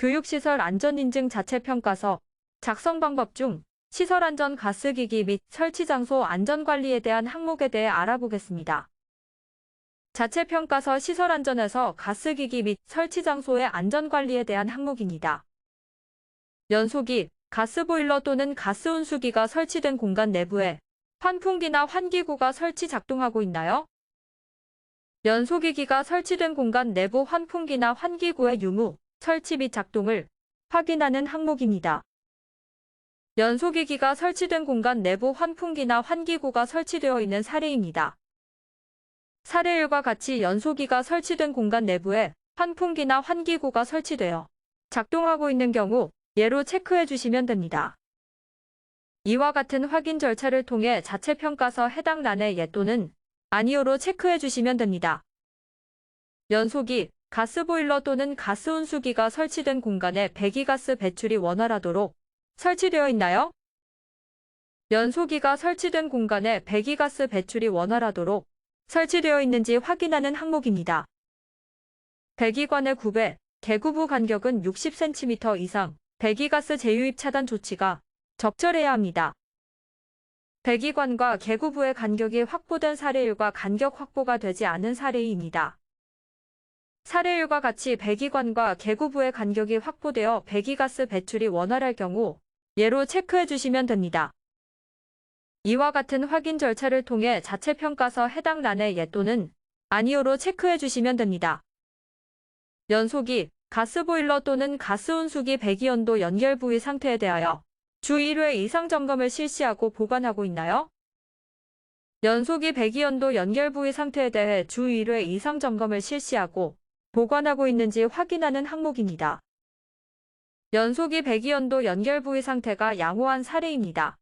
교육시설 안전인증 자체평가서 작성 방법 중 시설 안전 가스기기 및 설치 장소 안전관리에 대한 항목에 대해 알아보겠습니다. 자체평가서 시설 안전에서 가스기기 및 설치 장소의 안전관리에 대한 항목입니다. 연소기, 가스보일러 또는 가스운수기가 설치된 공간 내부에 환풍기나 환기구가 설치 작동하고 있나요? 연소기기가 설치된 공간 내부 환풍기나 환기구의 유무, 설치 및 작동을 확인하는 항목입니다. 연소기기가 설치된 공간 내부 환풍기나 환기구가 설치되어 있는 사례입니다. 사례 1과 같이 연소기가 설치된 공간 내부에 환풍기나 환기구가 설치되어 작동하고 있는 경우 예로 체크해 주시면 됩니다. 이와 같은 확인 절차를 통해 자체 평가서 해당 란의 예 또는 아니오로 체크해 주시면 됩니다. 연소기, 가스보일러 또는 가스운수기가 설치된 공간에 배기가스 배출이 원활하도록 설치되어 있나요? 연소기가 설치된 공간에 배기가스 배출이 원활하도록 설치되어 있는지 확인하는 항목입니다. 배기관의 구배, 개구부 간격은 60cm 이상, 배기가스 재유입 차단 조치가 적절해야 합니다. 배기관과 개구부의 간격이 확보된 사례일과 간격 확보가 되지 않은 사례입니다. 사례일과 같이 배기관과 개구부의 간격이 확보되어 배기가스 배출이 원활할 경우 예로 체크해 주시면 됩니다. 이와 같은 확인 절차를 통해 자체 평가서 해당 란의 예 또는 아니오로 체크해 주시면 됩니다. 연소기, 가스보일러 또는 가스온수기 배기연도 연결 부위 상태에 대하여 주 1회 이상 점검을 실시하고 보관하고 있나요? 연소기 배기연도 연결 부위 상태에 대해 주 1회 이상 점검을 실시하고 보관하고 있는지 확인하는 항목입니다. 연소기 배기연도 연결 부위 상태가 양호한 사례입니다.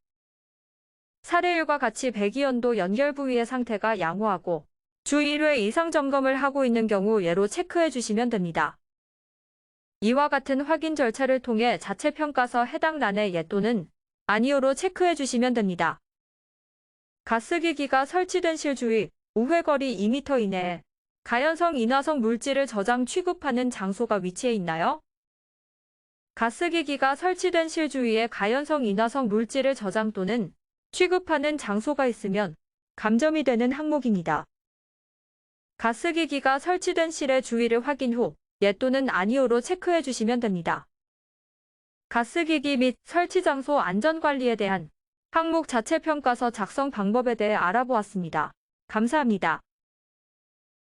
사례 1과 같이 배기연도 연결 부위의 상태가 양호하고 주 1회 이상 점검을 하고 있는 경우 예로 체크해 주시면 됩니다. 이와 같은 확인 절차를 통해 자체 평가서 해당 란의 예 또는 아니오로 체크해 주시면 됩니다. 가스기기가 설치된 실 주위 우회거리 2m 이내에 가연성 인화성 물질을 저장 취급하는 장소가 위치해 있나요? 가스기기가 설치된 실 주위에 가연성 인화성 물질을 저장 또는 취급하는 장소가 있으면 감점이 되는 항목입니다. 가스기기가 설치된 실의 주위를 확인 후 예 또는 아니오로 체크해 주시면 됩니다. 가스기기 및 설치 장소 안전관리에 대한 항목 자체 평가서 작성 방법에 대해 알아보았습니다. 감사합니다.